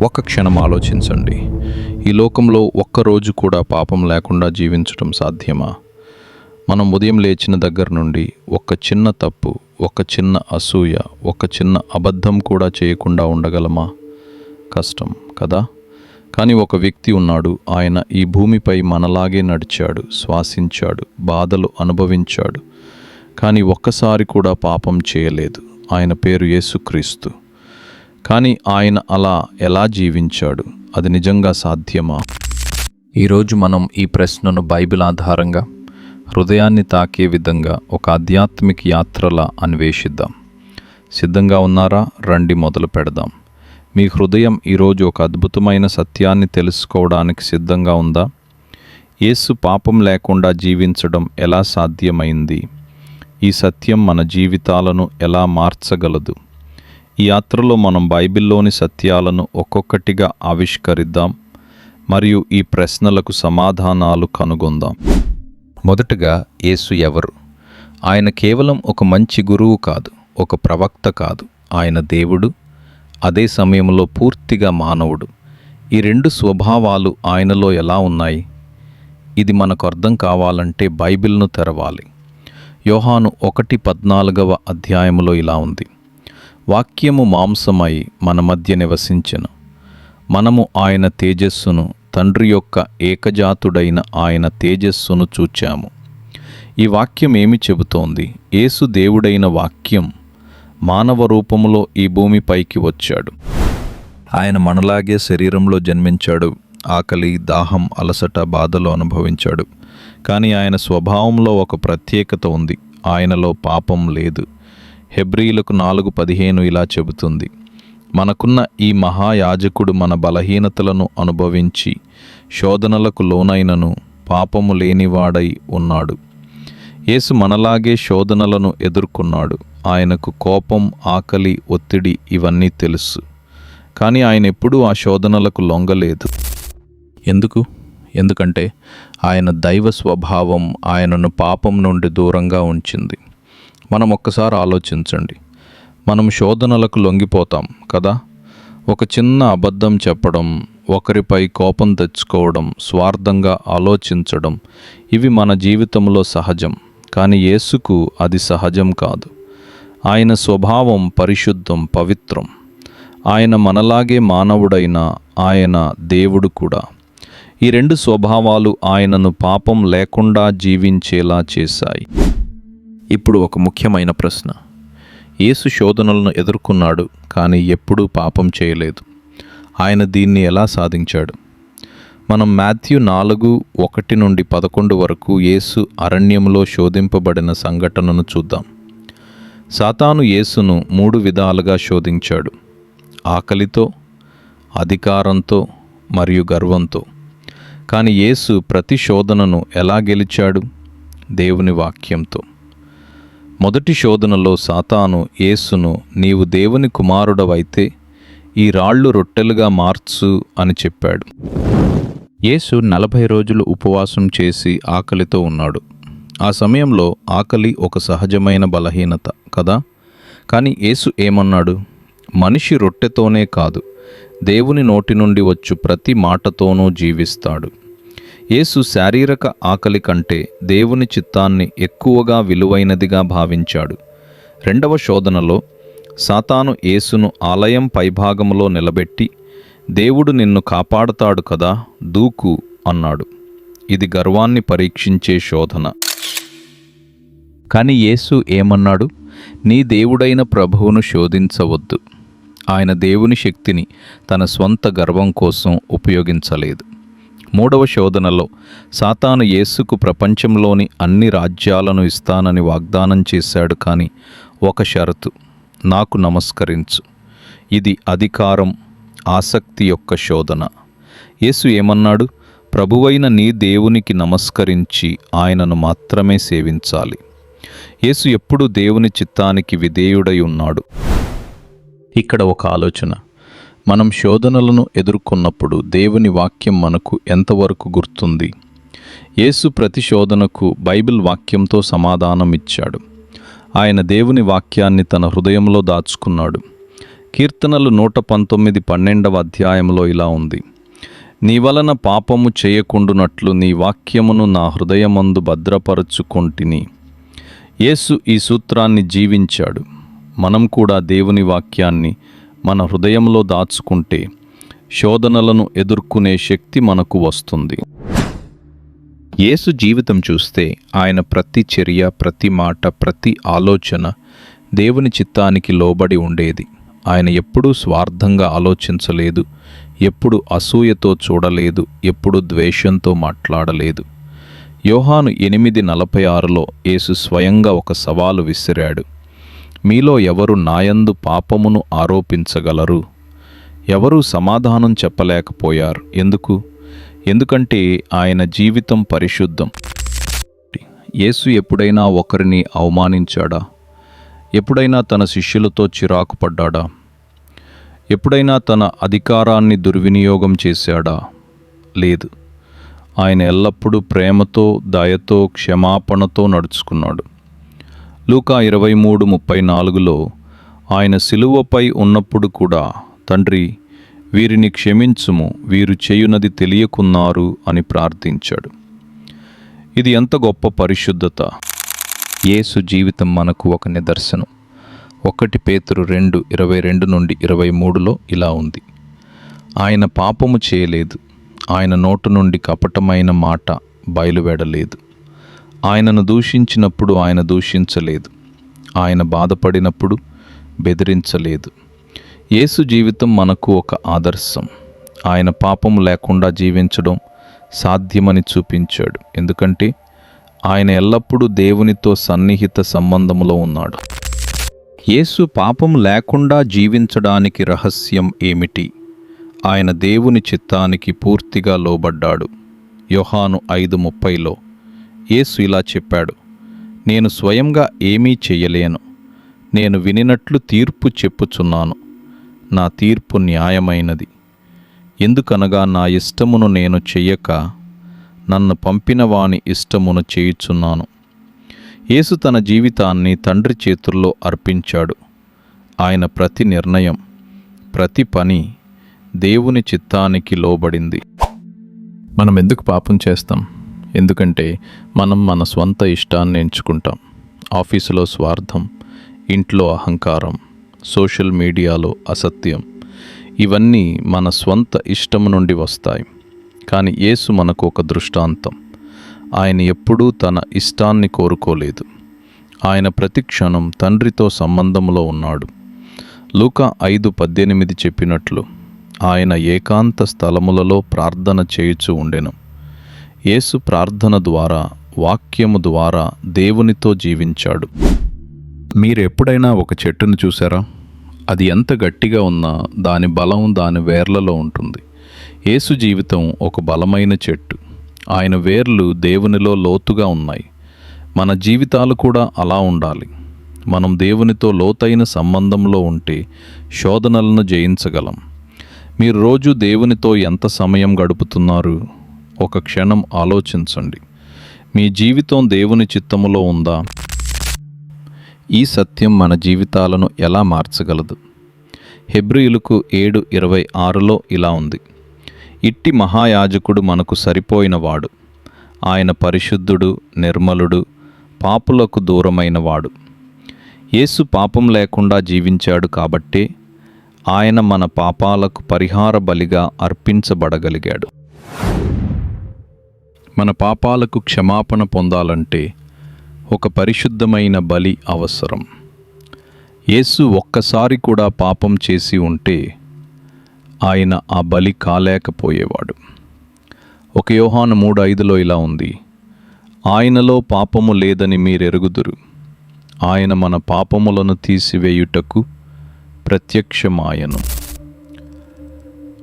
ఒక్క క్షణం ఆలోచించండి. ఈ లోకంలో ఒక్కరోజు కూడా పాపం లేకుండా జీవించడం సాధ్యమా? మనం ఉదయం లేచిన దగ్గర నుండి ఒక చిన్న తప్పు ఒక చిన్న అసూయ ఒక చిన్న అబద్ధం కూడా చేయకుండా ఉండగలమా? కష్టం కదా? కానీ ఒక వ్యక్తి ఉన్నాడు. ఆయన ఈ భూమిపై మనలాగే నడిచాడు శ్వాసించాడు బాధలు అనుభవించాడు. కానీ ఒక్కసారి కూడా పాపం చేయలేదు. ఆయన పేరు యేసుక్రీస్తు. కానీ ఆయన అలా ఎలా జీవించాడు? అది నిజంగా సాధ్యమా? ఈరోజు మనం ఈ ప్రశ్నను బైబిల్ ఆధారంగా హృదయాన్ని తాకే విధంగా ఒక ఆధ్యాత్మిక యాత్రలా అన్వేషిద్దాం. సిద్ధంగా ఉన్నారా? రండి మొదలు పెడదాం. మీ హృదయం ఈరోజు ఒక అద్భుతమైన సత్యాన్ని తెలుసుకోవడానికి సిద్ధంగా ఉందా? యేసు పాపం లేకుండా జీవించడం ఎలా సాధ్యమైంది? ఈ సత్యం మన జీవితాలను ఎలా మార్చగలదు? ఈ యాత్రలో మనం బైబిల్లోని సత్యాలను ఒక్కొక్కటిగా ఆవిష్కరిద్దాం మరియు ఈ ప్రశ్నలకు సమాధానాలు కనుగొందాం. మొదటగా యేసు ఎవరు? ఆయన కేవలం ఒక మంచి గురువు కాదు ఒక ప్రవక్త కాదు. ఆయన దేవుడు అదే సమయంలో పూర్తిగా మానవుడు. ఈ రెండు స్వభావాలు ఆయనలో ఎలా ఉన్నాయి? ఇది మనకు అర్థం కావాలంటే బైబిల్ను తెరవాలి. యోహాను ఒకటి పద్నాలుగవ అధ్యాయములో ఇలా ఉంది. వాక్యము మాంసమై మన మధ్య నివసించెను. మనము ఆయన తేజస్సును తండ్రి యొక్క ఏకజాతుడైన ఆయన తేజస్సును చూచాము. ఈ వాక్యం ఏమి చెబుతోంది? యేసు దేవుడైన వాక్యం మానవ రూపములో ఈ భూమిపైకి వచ్చాడు. ఆయన మనలాగే శరీరంలో జన్మించాడు. ఆకలి దాహం అలసట బాధలు అనుభవించాడు. కానీ ఆయన స్వభావంలో ఒక ప్రత్యేకత ఉంది. ఆయనలో పాపం లేదు. హెబ్రీలకు నాలుగు పదిహేను ఇలా చెబుతుంది. మనకున్న ఈ మహాయాజకుడు మన బలహీనతలను అనుభవించి శోధనలకు లోనైనను పాపము లేనివాడై ఉన్నాడు. యేసు మనలాగే శోధనలను ఎదుర్కొన్నాడు. ఆయనకు కోపం ఆకలి ఒత్తిడి ఇవన్నీ తెలుసు. కానీ ఆయన ఎప్పుడూ ఆ శోధనలకు లొంగలేదు. ఎందుకు? ఎందుకంటే ఆయన దైవ స్వభావం ఆయనను పాపం నుండి దూరంగా ఉంచింది. మనం ఒక్కసారి ఆలోచించండి. మనం శోధనలకు లొంగిపోతాం కదా? ఒక చిన్న అబద్ధం చెప్పడం ఒకరిపై కోపం తెచ్చుకోవడం స్వార్థంగా ఆలోచించడం ఇవి మన జీవితంలో సహజం. కానీ యేసుకు అది సహజం కాదు. ఆయన స్వభావం పరిశుద్ధం పవిత్రం. ఆయన మనలాగే మానవుడైన ఆయన దేవుడు కూడా. ఈ రెండు స్వభావాలు ఆయనను పాపం లేకుండా జీవించేలా చేశాయి. ఇప్పుడు ఒక ముఖ్యమైన ప్రశ్న. యేసు శోధనలను ఎదుర్కొన్నాడు కానీ ఎప్పుడూ పాపం చేయలేదు. ఆయన దీన్ని ఎలా సాధించాడు? మనం మాథ్యూ నాలుగు ఒకటి నుండి పదకొండు వరకు యేసు అరణ్యంలో శోధింపబడిన సంఘటనను చూద్దాం. సాతాను యేసును మూడు విధాలుగా శోధించాడు. ఆకలితో అధికారంతో మరియు గర్వంతో. కానీ యేసు ప్రతి శోధనను ఎలా గెలిచాడు? దేవుని వాక్యంతో. మొదటి శోధనలో సాతాను యేసును నీవు దేవుని కుమారుడవైతే ఈ రాళ్ళు రొట్టెలుగా మార్చు అని చెప్పాడు. యేసు నలభై రోజులు ఉపవాసం చేసి ఆకలితో ఉన్నాడు. ఆ సమయంలో ఆకలి ఒక సహజమైన బలహీనత కదా? కానీ యేసు ఏమన్నాడు? మనిషి రొట్టెతోనే కాదు దేవుని నోటి నుండి వచ్చు ప్రతి మాటతోనూ జీవిస్తాడు. యేసు శారీరక ఆకలి కంటే దేవుని చిత్తాన్ని ఎక్కువగా విలువైనదిగా భావించాడు. రెండవ శోధనలో సాతాను యేసును ఆలయం పైభాగంలో నిలబెట్టి దేవుడు నిన్ను కాపాడతాడు కదా దూకు అన్నాడు. ఇది గర్వాన్ని పరీక్షించే శోధన. కానీ యేసు ఏమన్నాడు? నీ దేవుడైన ప్రభువును శోధించవద్దు. ఆయన దేవుని శక్తిని తన స్వంత గర్వం కోసం ఉపయోగించలేదు. మూడవ శోధనలో సాతాను యేసుకు ప్రపంచంలోని అన్ని రాజ్యాలను ఇస్తానని వాగ్దానం చేశాడు కానీ ఒక షరతు నాకు నమస్కరించు. ఇది అధికారం ఆసక్తి యొక్క శోధన. యేసు ఏమన్నాడు? ప్రభువైన నీ దేవునికి నమస్కరించి ఆయనను మాత్రమే సేవించాలి. యేసు ఎప్పుడు దేవుని చిత్తానికి విధేయుడై ఉన్నాడు. ఇక్కడ ఒక ఆలోచన. మనం శోధనలను ఎదుర్కొన్నప్పుడు దేవుని వాక్యం మనకు ఎంతవరకు గుర్తుంది? యేసు ప్రతి శోధనకు బైబిల్ వాక్యంతో సమాధానం ఇచ్చాడు ఆయన దేవుని వాక్యాన్ని తన హృదయంలో దాచుకున్నాడు. కీర్తనలు నూట పంతొమ్మిది పన్నెండవ అధ్యాయంలో ఇలా ఉంది. నీ వలన పాపము చేయకుండునట్లు నీ వాక్యమును నా హృదయమందు భద్రపరుచుకొంటిని. యేసు ఈ సూత్రాన్ని జీవించాడు. మనం కూడా దేవుని వాక్యాన్ని మన హృదయంలో దాచుకుంటే శోధనలను ఎదుర్కొనే శక్తి మనకు వస్తుంది. యేసు జీవితం చూస్తే ఆయన ప్రతి చర్య ప్రతి మాట ప్రతి ఆలోచన దేవుని చిత్తానికి లోబడి ఉండేది. ఆయన ఎప్పుడూ స్వార్థంగా ఆలోచించలేదు ఎప్పుడు అసూయతో చూడలేదు ఎప్పుడు ద్వేషంతో మాట్లాడలేదు. యోహాను ఎనిమిది నలభై ఆరులో యేసు స్వయంగా ఒక సవాలు విసిరాడు. మీలో ఎవరు నాయందు పాపమును ఆరోపించగలరు? ఎవరూ సమాధానం చెప్పలేకపోయారు? ఎందుకు? ఎందుకంటే ఆయన జీవితం పరిశుద్ధం. యేసు ఎప్పుడైనా ఒకరిని అవమానించాడా? ఎప్పుడైనా తన శిష్యులతో చిరాకు పడ్డాడా? ఎప్పుడైనా తన అధికారాన్ని దుర్వినియోగం చేశాడా? లేదు. ఆయన ఎల్లప్పుడూ ప్రేమతో దయతో క్షమాపణతో నడుచుకున్నాడు. లూకా ఇరవై మూడు ముప్పై నాలుగులో ఆయన సిలువపై ఉన్నప్పుడు కూడా తండ్రి వీరిని క్షమించుము వీరు చేయునది తెలియకున్నారు అని ప్రార్థించాడు. ఇది ఎంత గొప్ప పరిశుద్ధత! యేసు జీవితం మనకు ఒక నిదర్శనం. ఒకటి పేతురు రెండు ఇరవై రెండు నుండి ఇరవై మూడులో ఇలా ఉంది. ఆయన పాపము చేయలేదు. ఆయన నోటు నుండి కపటమైన మాట బయలువెడలేదు. ఆయనను దూషించినప్పుడు ఆయన దూషించలేదు. ఆయన బాధపడినప్పుడు బెదిరించలేదు. యేసు జీవితం మనకు ఒక ఆదర్శం. ఆయన పాపం లేకుండా జీవించడం సాధ్యమని చూపించాడు. ఎందుకంటే ఆయన ఎల్లప్పుడూ దేవునితో సన్నిహిత సంబంధములో ఉన్నాడు. యేసు పాపం లేకుండా జీవించడానికి రహస్యం ఏమిటి? ఆయన దేవుని చిత్తానికి పూర్తిగా లోబడ్డాడు. యోహాను ఐదు ముప్పైలో యేసు ఇలా చెప్పాడు నేను స్వయంగా ఏమీ చెయ్యలేను నేను వినినట్లు తీర్పు చెప్పుచున్నాను. నా తీర్పు న్యాయమైనది. ఎందుకనగా నా ఇష్టమును నేను చెయ్యక నన్ను పంపిన వాని ఇష్టమును చేయుచున్నాను. యేసు తన జీవితాన్ని తండ్రి చేతుల్లో అర్పించాడు. ఆయన ప్రతి నిర్ణయం ప్రతి పని దేవుని చిత్తానికి లోబడింది. మనం ఎందుకు పాపం చేస్తాం? ఎందుకంటే మనం మన స్వంత ఇష్టాన్ని ఎంచుకుంటాం. ఆఫీసులో స్వార్థం ఇంట్లో అహంకారం సోషల్ మీడియాలో అసత్యం ఇవన్నీ మన స్వంత ఇష్టం నుండి వస్తాయి. కానీ యేసు మనకు ఒక దృష్టాంతం. ఆయన ఎప్పుడూ తన ఇష్టాన్ని కోరుకోలేదు. ఆయన ప్రతి క్షణం తండ్రితో సంబంధంలో ఉన్నాడు. లూకా ఐదు పద్దెనిమిది చెప్పినట్లు ఆయన ఏకాంత స్థలములలో ప్రార్థన చేయుచు ఉండెను. యేసు ప్రార్థన ద్వారా వాక్యము ద్వారా దేవునితో జీవించాడు. మీరు ఎప్పుడైనా ఒక చెట్టును చూసారా? అది ఎంత గట్టిగా ఉన్నా దాని బలం దాని వేర్లలో ఉంటుంది. యేసు జీవితం ఒక బలమైన చెట్టు. ఆయన వేర్లు దేవునిలో లోతుగా ఉన్నాయి. మన జీవితాలు కూడా అలా ఉండాలి. మనం దేవునితో లోతైన సంబంధంలో ఉంటే శోధనలను జయించగలం. మీరు రోజు దేవునితో ఎంత సమయం గడుపుతున్నారు? ఒక క్షణం ఆలోచించండి. మీ జీవితం దేవుని చిత్తములో ఉందా? ఈ సత్యం మన జీవితాలను ఎలా మార్చగలదు? హెబ్రియులకు ఏడు ఇరవై ఆరులో ఇలా ఉంది. ఇట్టి మహాయాజకుడు మనకు సరిపోయినవాడు. ఆయన పరిశుద్ధుడు నిర్మలుడు పాపులకు దూరమైనవాడు. యేసు పాపం లేకుండా జీవించాడు కాబట్టే ఆయన మన పాపాలకు పరిహార బలిగా అర్పించబడగలిగాడు. మన పాపాలకు క్షమాపణ పొందాలంటే ఒక పరిశుద్ధమైన బలి అవసరం. యేసు ఒక్కసారి కూడా పాపం చేసి ఉంటే ఆయన ఆ బలి కాలేకపోయేవాడు. ఒక యోహాను మూడు ఐదులో ఇలా ఉంది ఆయనలో పాపము లేదని మీరెరుగుదురు. ఆయన మన పాపములను తీసివేయుటకు ప్రత్యక్షమాయను.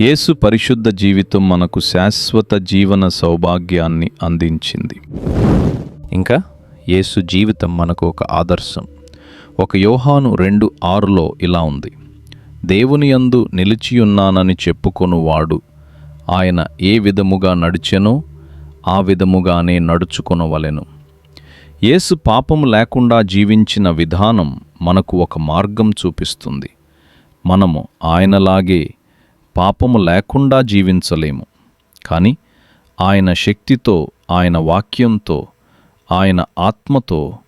యేసు పరిశుద్ధ జీవితం మనకు శాశ్వత జీవన సౌభాగ్యాన్ని అందించింది. ఇంకా యేసు జీవితం మనకు ఒక ఆదర్శం. ఒక యోహాను రెండు ఆరులో ఇలా ఉంది. దేవుని యందు నిలిచియున్నానని చెప్పుకొనువాడు. ఆయన ఏ విధముగా నడిచెనో ఆ విధముగానే నడుచుకొనవలెను. యేసు పాపము లేకుండా జీవించిన విధానం మనకు ఒక మార్గం చూపిస్తుంది. మనము ఆయనలాగే పాపము లేకుండా జీవించలేము. కానీ ఆయన శక్తితో ఆయన వాక్యంతో ఆయన ఆత్మతో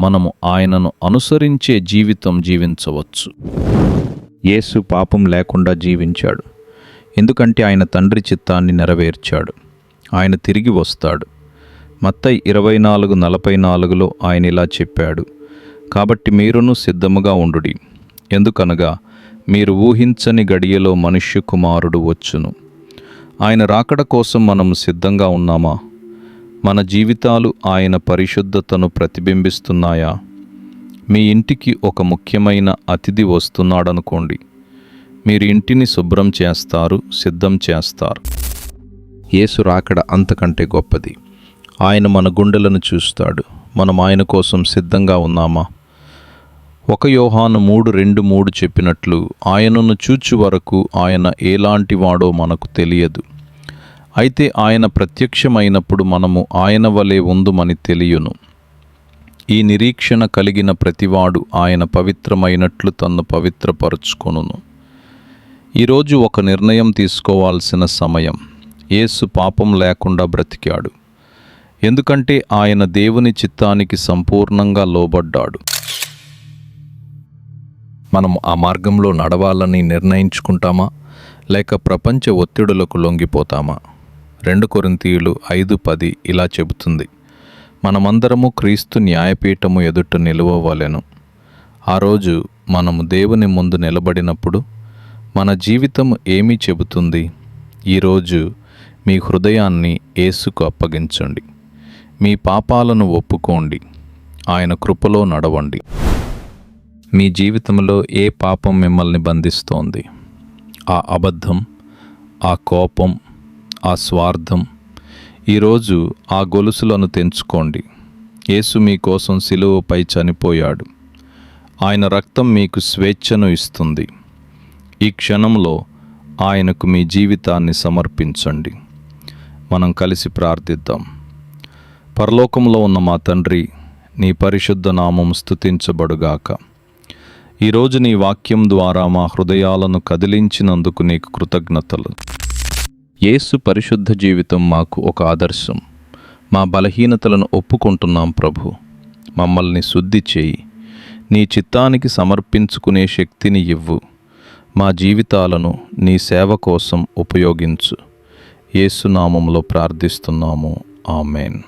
మనము ఆయనను అనుసరించే జీవితం జీవించవచ్చు. యేసు పాపం లేకుండా జీవించాడు. ఎందుకంటే ఆయన తండ్రి చిత్తాన్ని నెరవేర్చాడు. ఆయన తిరిగి వస్తాడు. మత్తై ఇరవై నాలుగు నలభై నాలుగులో ఆయన ఇలా చెప్పాడు. కాబట్టి మీరును సిద్ధముగా ఉండుడి. ఎందుకనగా మీరు ఊహించని గడియలో మనుష్య కుమారుడు వచ్చును. ఆయన రాకడ కోసం మనం సిద్ధంగా ఉన్నామా? మన జీవితాలు ఆయన పరిశుద్ధతను ప్రతిబింబిస్తున్నాయా? మీ ఇంటికి ఒక ముఖ్యమైన అతిథి వస్తున్నాడనుకోండి. మీరు ఇంటిని శుభ్రం చేస్తారు సిద్ధం చేస్తారు. యేసు రాకడ అంతకంటే గొప్పది. ఆయన మన గుండెలను చూస్తాడు. మనం ఆయన కోసం సిద్ధంగా ఉన్నామా? ఒక యోహాను మూడు రెండు మూడు చెప్పినట్లు ఆయనను చూచు వరకు ఆయన ఎలాంటి వాడో మనకు తెలియదు. అయితే ఆయన ప్రత్యక్షమైనప్పుడు మనము ఆయన వలె ఉందుమని తెలియను. ఈ నిరీక్షణ కలిగిన ప్రతివాడు ఆయన పవిత్రమైనట్లు తన్ను పవిత్రపరుచుకొనును. ఈరోజు ఒక నిర్ణయం తీసుకోవాల్సిన సమయం. యేసు పాపం లేకుండా బ్రతికాడు. ఎందుకంటే ఆయన దేవుని చిత్తానికి సంపూర్ణంగా లోబడ్డాడు. మనం ఆ మార్గంలో నడవాలని నిర్ణయించుకుంటామా? లేక ప్రపంచ ఒత్తిడులకు లొంగిపోతామా? రెండు కొరింతీయులు ఐదు పది ఇలా చెబుతుంది. మనమందరము క్రీస్తు న్యాయపీఠము ఎదుట నిలువవలెను. ఆ రోజు మనము దేవుని ముందు నిలబడినప్పుడు మన జీవితం ఏమి చెబుతుంది? ఈరోజు మీ హృదయాన్ని ఏసుకు అప్పగించండి. మీ పాపాలను ఒప్పుకోండి. ఆయన కృపలో నడవండి. మీ జీవితంలో ఏ పాపం మిమ్మల్ని బంధిస్తోంది? ఆ అబద్ధం ఆ కోపం ఆ స్వార్థం ఈరోజు ఆ గొలుసులను తెంచుకోండి. యేసు మీకోసం సిలువపై చనిపోయాడు. ఆయన రక్తం మీకు స్వేచ్ఛను ఇస్తుంది. ఈ క్షణంలో ఆయనకు మీ జీవితాన్ని సమర్పించండి. మనం కలిసి ప్రార్థిద్దాం. పరలోకంలో ఉన్న మా తండ్రి నీ పరిశుద్ధ నామం స్తుతించబడుగాక. ఈరోజు నీ వాక్యం ద్వారా మా హృదయాలను కదిలించినందుకు నీకు కృతజ్ఞతలు. యేసు పరిశుద్ధ జీవితం మాకు ఒక ఆదర్శం. మా బలహీనతలను ఒప్పుకుంటున్నాం ప్రభు. మమ్మల్ని శుద్ధి చేయి. నీ చిత్తానికి సమర్పించుకునే శక్తిని ఇవ్వు. మా జీవితాలను నీ సేవ కోసం ఉపయోగించు. యేసునామంలో ప్రార్థిస్తున్నాము. ఆమెన్.